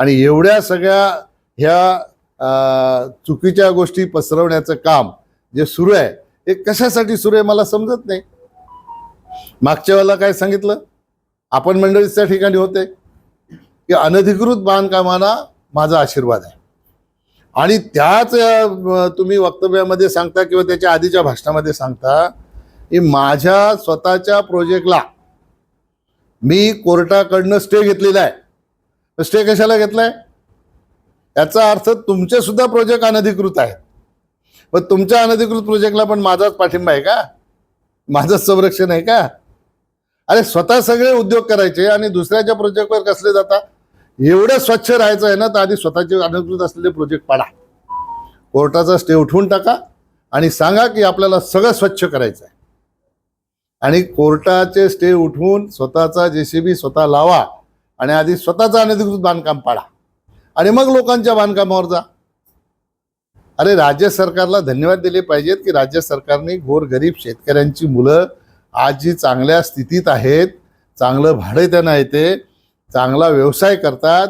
आणि एवढ्या सगळ्या ह्या चुकीच्या गोष्टी पसरवण्याचं काम जे सुरू आहे हे कशासाठी सुरू आहे मला समजत नाही. मागच्या वेळेला काय सांगितलं? आपण मंडळीच्या ठिकाणी होते. की अनधिकृत बांधकामांना माझा आशीर्वाद आहे. आणि त्याच तुम्ही वक्तव्यामध्ये सांगता किंवा त्याच्या आधीच्या भाषणामध्ये सांगता की माझ्या स्वतःच्या प्रोजेक्टला मी कोर्टाकडनं स्टे घेतलेला आहे. तर स्टे कशाला घेतलाय? याचा अर्थ तुमचे सुद्धा प्रोजेक्ट अनधिकृत आहेत. पण तुमच्या अनधिकृत प्रोजेक्टला पण माझाच पाठिंबा आहे का? माझंच संरक्षण आहे का? अरे स्वतः सगळे उद्योग करायचे आणि दुसऱ्याच्या प्रोजेक्टवर कसले जाता एवढं स्वच्छ राहायचं आहे ना तर आधी स्वतःचे अनधिकृत असलेले प्रोजेक्ट पाडा. कोर्टाचा स्टे उठवून टाका आणि सांगा की आपल्याला सगळं स्वच्छ करायचं आहे. आणि कोर्टाचे स्टे उठवून स्वतःचा जेसीबी स्वतः लावा. आणि आधी स्वतःचं अनधिकृत बांधकाम पाडा. आणि मग लोकांच्या बांधकामावर जा. अरे राज्य सरकारला धन्यवाद दिले पाहिजेत की राज्य सरकारने गोरगरीब शेतकऱ्यांची मुलं आज जी चांगल्या स्थितीत आहेत. चांगलं भाडे त्यांना येते. चांगला व्यवसाय करतात.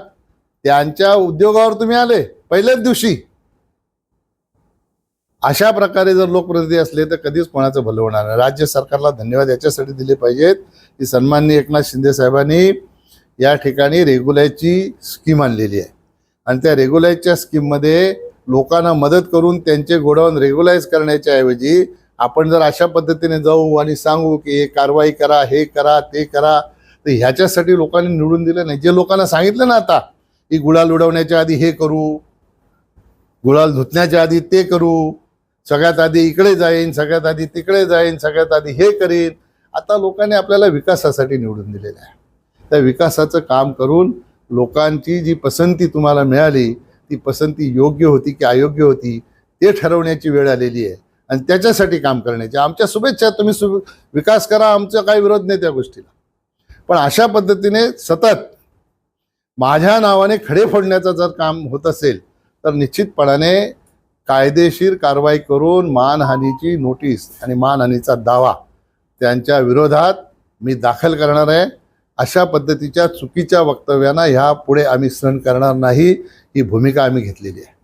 त्यांच्या उद्योगावर तुम्ही आले पहिल्याच दिवशी. अशा प्रकारे जर लोकप्रतिनिधी असले तर कधीच कोणाचं भलं होणार नाही. राज्य सरकारला धन्यवाद याच्यासाठी दिले पाहिजेत की सन्माननीय एकनाथ शिंदे साहेबांनी या ठिकाणी रेग्युलायची स्कीम आणलेली आहे. आणि त्या रेग्युलायजच्या स्कीममध्ये लोकांना मदत करून त्यांचे गोडाऊन रेग्युलाइज करण्याच्या ऐवजी आपण जर अशा पद्धतीने जाऊ आणि सांगू की हे कारवाई करा हे करा ते करा तर ह्याच्यासाठी लोकांनी निवडून दिलं नाही. जे लोकांना सांगितलं ना आता की गुळाल उडवण्याच्या आधी हे करू गुळाल धुतण्याच्या आधी ते करू सगळ्यात आधी इकडे जाईन सगळ्यात आधी तिकडे जाईन सगळ्यात आधी हे करीन आता लोकांनी आपल्याला विकासासाठी निवडून दिलेलं आहे. त्या विकासाचं काम करून लोकांची जी पसंती तुम्हाला मिळाली ती पसंती योग्य होती की अयोग्य होती ते ठरवण्याची वेळ आलेली आहे. आणि त्याच्यासाठी काम करण्याची. आमच्या शुभेच्छा तुम्ही सु विकास करा आमचा काही विरोध नाही त्या गोष्टीला. पण अशा पद्धतीने सतत माझ्या नावाने खडे फोडण्याचं जर काम होत असेल तर निश्चितपणाने कायदेशीर कारवाई करून मानहानीची नोटीस आणि मानहानीचा दावा त्यांच्या विरोधात मी दाखल करणार आहे. अशा पद्धतीच्या चुकीच्या वक्तव्यांना ह्या पुढे आम्ही सहन करणार नाही. ही भूमिका आम्ही घेतलेली आहे.